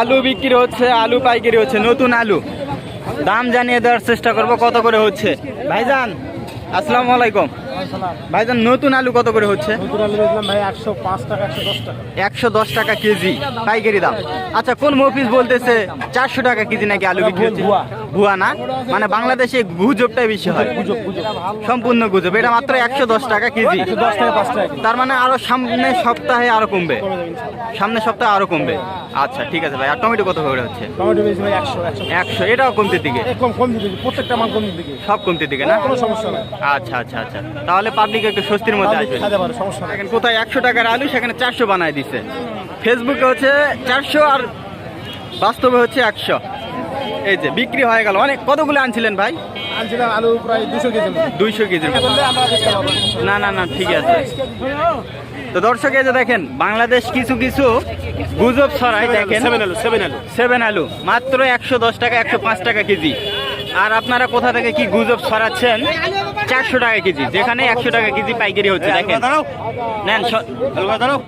আলু বিক্রি হচ্ছে আলু পাইকারি হচ্ছে নতুন আলু। দাম জানিয়ে দেওয়ার চেষ্টা করব কত করে হচ্ছে? ভাইজান আসসালামু আলাইকুম। ভাইজান নতুন আলু কত করে হচ্ছে? একশো দশ টাকা। কেজি পাইকারি দাম। আচ্ছা কোন মফিস বলতেছে চারশো টাকা কেজি নাকি আলু বিক্রি হচ্ছে? ভুয়া। না মানে বাংলাদেশে গুজবটাই বেশি হয়। সম্পূর্ণ গুজব এটা মাত্র একশো দশ টাকা কেজি। তার মানে আরও সামনে সপ্তাহে আরও কমবে। কমে সামনে সপ্তাহে আরও কমবে। আচ্ছা ঠিক আছে ভাই আর টমেটো কত করে হচ্ছে? একশো এটাও কমতির দিকে? প্রত্যেকটা মাল সব কমতির দিকে না? কোনো সমস্যা নাই। আচ্ছা আচ্ছা আচ্ছা তাহলে পাবলিক একটু স্বস্তির মধ্যে আসবে কোথায় একশো টাকার আলু সেখানে চারশো বানায় দিছে। ফেসবুকে হচ্ছে চারশো আর বাস্তবে হচ্ছে একশো। এই যে বিক্রি হয়ে গেল। অনেক কতগুলো আনছিলেন ভাই? আনছিলাম আলু প্রায় দুশো কেজি। দুইশো কেজি না না না ঠিক আছে। তো দর্শক এই যে দেখেন বাংলাদেশ কিছু কিছু গুজব ছড়ায় দেখেন। সেভেন আলু সেভেন সেভেন আলু। মাত্র একশো দশ টাকা একশো পাঁচ টাকা কেজি। আর আপনারা কোথা থেকে কি গুজব ছড়াচ্ছেন? চারশো টাকা কেজি যেখানে একশো টাকা কেজি পাইকারি হচ্ছে দেখেন। নেন